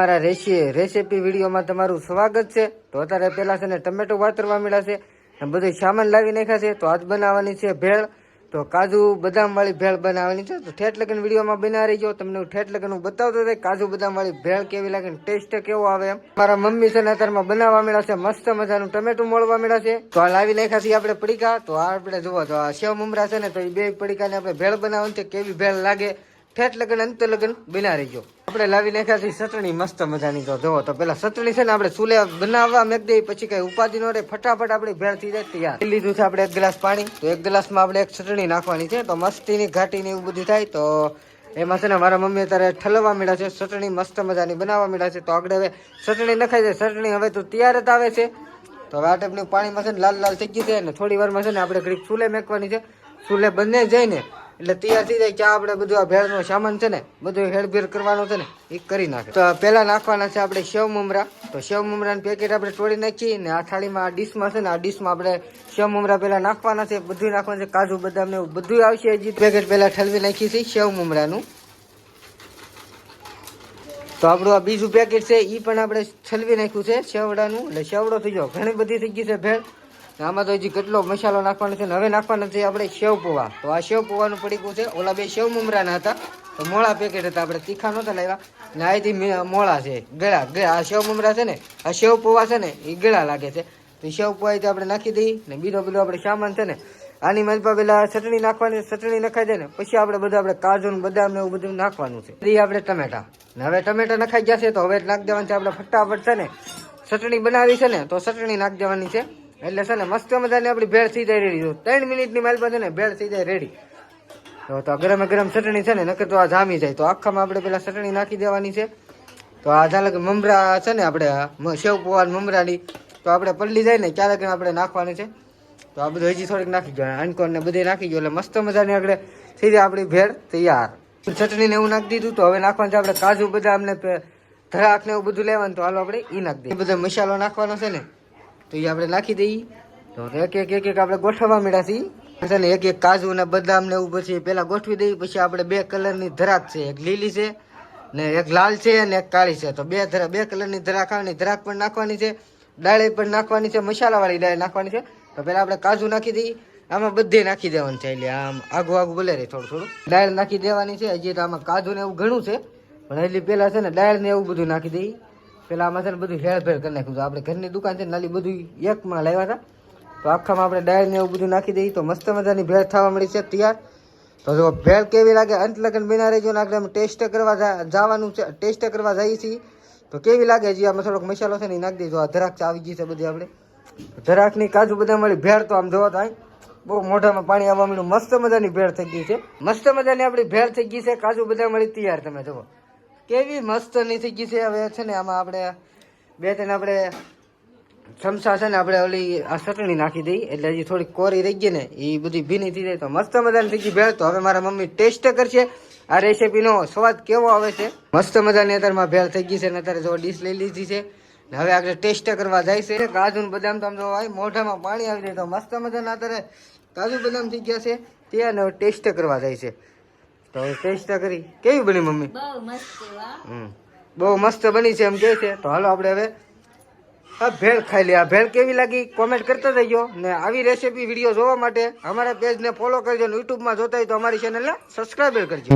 અમારા રેસી રેસીપી વિડીયોમાં તમારું સ્વાગત છે. તો અત્યારે પહેલાં છે ને ટમેટો વાતરવા મળ્યા છે અને બધું સામાન લાવી નાખ્યા છે. તો આજ બનાવવાની છે ભેળ. તો કાજુ બદામ વાળી ભેળ બનાવવાની છે. તો ઠેઠ લગન વિડીયોમાં બના રહી જાઓ તમને હું ઠેઠ લગન હું બતાવતો હતો કાજુ બદામ વાળી ભેળ કેવી લાગે ટેસ્ટ કેવો આવે એમ. મારા મમ્મી છે ને અત્યારમાં બનાવવા મળ્યા છે. મસ્ત મજાનું ટમેટું મળવા મળ્યા છે. તો આ લાવી નાખ્યા છીએ આપણે પડીકા. તો આ આપણે જોવા તો આ સેવ મમરા છે ને તો એ બે પડીકાને આપણે ભેળ બનાવવાની છે. કેવી ભેળ લાગે ઠેઠ લગન, અંત લગન બના રહી ગયો આપણે લાવી નાખ્યા છે ચટણી, મસ્ત મજાની તો. જોવો તો પેલા ચટણી છે ને આપણે ચૂલે બનાવવા મેક દઈએ પછી કઈ ઉપાધિ નો રહે, ફટાફટ આપણી ભેળ થઈ જાય તૈયાર. લીધું છે આપણે એક ગ્લાસ પાણી. તો એક ગ્લાસમાં આપણે એક ચટણી નાખવાની છે. તો મસ્તીની ઘાટીની એવું બધું થાય, તો એમાં છે ને મારા મમ્મી અત્યારે ઠલવા મળ્યા છે, ચટણી મસ્ત મજાની બનાવવા મળ્યા છે. તો આગળ હવે ચટણી નખાઈ જાય. ચટણી હવે તો તૈયાર જ આવે છે. તો હવે આ ટાઈપની પાણીમાં છે ને લાલ લાલ થઈ ગયું છે. અને થોડી વારમાં છે ને આપણે ઘડીક ચૂલે મેકવાની છે. ચૂલે બંને જઈને એટલે તૈયાર થઈ જાય ચા આપણે બધું આ ભેળનો સામાન છે ને, બધું હેરભેર કરવાનો છે ને, એ કરી નાખે. તો પહેલા નાખવાના છે આપણે સેવ મમરા. તો સેવ મમરાનું પેકેટ આપણે તોડી નાખીએ ને આ થાળીમાં આ ડીશમાં છે ને, આ ડીશમાં આપણે સેવ મમરા પહેલાં નાખવાના છે બધું નાખવાનું છે, કાજુ, બદામ ને એવું બધું આવશે હજી. પેકેટ પહેલાં ઠલવી નાખી છીએ સેવ મમરાનું. તો આપણું આ બીજું પેકેટ છે એ પણ આપણે છલવી નાખ્યું છે સેવડાનું એટલે સેવડો થઈ ગયો. ઘણી બધી થઈ ગઈ છે ભેળ. આમાં તો હજી કેટલો મસાલો નાખવાનો છે હવે નાખવાનો છે આપણે સેવ પૌવા. તો આ સેવ પૌવાનું પડીકું છે. ઓલા બે સેવ મમરાના હતા. તો મોળા પેકેટ હતા. આપણે તીખા નહોતા લાવ્યા. ને અહીંથી મોળા છે. ગળા. ગળા. આ સેવ મમરા છે ને, આ સેવ પૌવા છે ને એ ગળા લાગે છે. તો સેવ પૌવા આપણે નાખી દઈએ ને બીજો પેલો આપણે સામાન છે ને, આની મજબા પેલા ચટણી નાખવાની, ચટણી નખાઈ દે ને, પછી આપણે બધું આપણે કાજુ બદામ ને એવું બધું નાખવાનું છે. એ આપણે ટમેટા. હવે ટમેટા નખાઈ છે, તો હવે નાખી દેવાનું છે. આપણે ફટાફટ છે ને, ચટણી બનાવી છે ને, તો ચટણી નાખી દેવાની છે. એટલે છે ને, મસ્ત મજાની આપણી ભેળ થઈ જાય રેડી ત્રણ મિનિટની માલપા છે ને, ભેળ થઈ જાય રેડી. તો તો ગરમ ગરમ ચટણી છે ને, નકર તો આ જામી જાય. તો આખામાં આપણે પેલા ચટણી નાખી દેવાની છે. તો આ ઝાલક મમરા છે ને આપણે સેવ પૌવા મમરાની, તો આપણે પલળી જાય ને, ક્યારેક આપણે નાખવાની છે. તો આ બધું હજી થોડીક નાખી ગયો. અનકોન ને બધે નાખી ગયો. એટલે મસ્ત મજાની આપણે થઈ જાય આપણી ભેળ તૈયાર. ચટણી ને એવું નાખી દીધું, તો હવે નાખવાનું છે આપણે કાજુ બદામ ને પે- ધરાક ને એવું બધું લેવાનું. તો હાલો આપણે એ નાખી દઈએ. બધો મસાલો નાખવાનો છે ને તો એ આપણે નાખી દઈએ. તો એક એક એક એક આપણે ગોઠવવા મળ્યા છીએ છે ને એક એક કાજુ ને બદામ ને એવું પછી પેલા ગોઠવી દઈએ, પછી આપણે બે કલરની ધરાક છે, એક લીલી છે ને એક લાલ છે અને એક કાળી છે. તો બે ધરા બે કલરની ધરાક આવે ધરાક પણ નાખવાની છે દાળ પણ નાખવાની છે, મસાલાવાળી દાળ નાખવાની છે. તો પેલા આપણે કાજુ નાખી દઈએ. આમાં બધે નાખી દેવાનું છે, એટલે આમ આગું આગું બોલે રે થોડું થોડું. દાળ નાખી દેવાની છે, હજી તો આમાં કાજુ ને એવું ઘણું છે, પણ એટલે પેલા છે ને દાળ ને એવું બધું નાખી દઈએ. પેલા આમાં છે ને બધું હેળફેર કરી નાખ્યું હતું આપણે ઘરની દુકાન છે ને નાલી બધું એકમાં લાવ્યા હતા. તો આખામાં આપણે ડાયર ને એવું બધું નાખી દઈએ તો મસ્ત મજાની ભેળ થવા મળી છે તૈયાર. તો જો ભેળ કેવી લાગે? અંત લગન બિના રહેજો ને આપણે ટેસ્ટ કરવા જવાનું છે ટેસ્ટ કરવા જઈએ છીએ. તો કેવી લાગે હજી? આમાં થોડોક મસાલો છે ને નાખી દઈશું આ ધરાક આવી ગઈ છે બધી આપણે. દ્રાક્ષની કાજુ બધા મળી ભેળ તો આમ જોવા થાય બહુ મોઢામાં પાણી આવવા મળ્યું મસ્ત મજાની ભેળ થઈ ગઈ છે. મસ્ત મજાની આપણી ભેળ થઈ ગઈ છે. કાજુ બધા મળી તૈયાર તમે જુઓ. કેવી મસ્ત થઈ ગઈ છે હવે છે ને આમાં આપણે બે ત્રણ આપણે ચમચા છે ને આપણે ઓલી આ ચટણી નાખી દઈ, એટલે હજી થોડી કોરી રહી ગઈ ને, એ બધી ભીની થઈ જાય તો મસ્ત મજાની થઈ ગઈ ભેળ. તો હવે મારા મમ્મી ટેસ્ટ કરશે. આ રેસીપીનો સ્વાદ કેવો આવે છે? મસ્ત મજાની અત્યારમાં ભેળ થઈ ગઈ છે ને અત્યારે જો ડીશ લઈ લીધી છે. ને હવે આગળ ટેસ્ટ કરવા જાય છે. કાજુ બદામ તો આમ જો મોઢામાં પાણી આવી જાય તો મસ્ત મજાના અત્યારે કાજુ બદામ થઈ ગયા છે. તે ટેસ્ટ કરવા જાય છે. તો ટેસ્ટ કરી. કેવી બની મમ્મી? બહુ મસ્ત હમ. બહુ મસ્ત બની છે એમ કહે છે. તો હાલો આપણે હવે આ ભેળ ખાઈ લે આ ભેળ કેવી લાગી? કોમેન્ટ કરતા જજો ને આવી રેસીપી વીડિયો જોવા માટે અમારા પેજને ફોલો કરજો ને યુટ્યુબમાં જોતા હોય તો અમારી ચેનલને સબસ્ક્રાઈબ કરજો.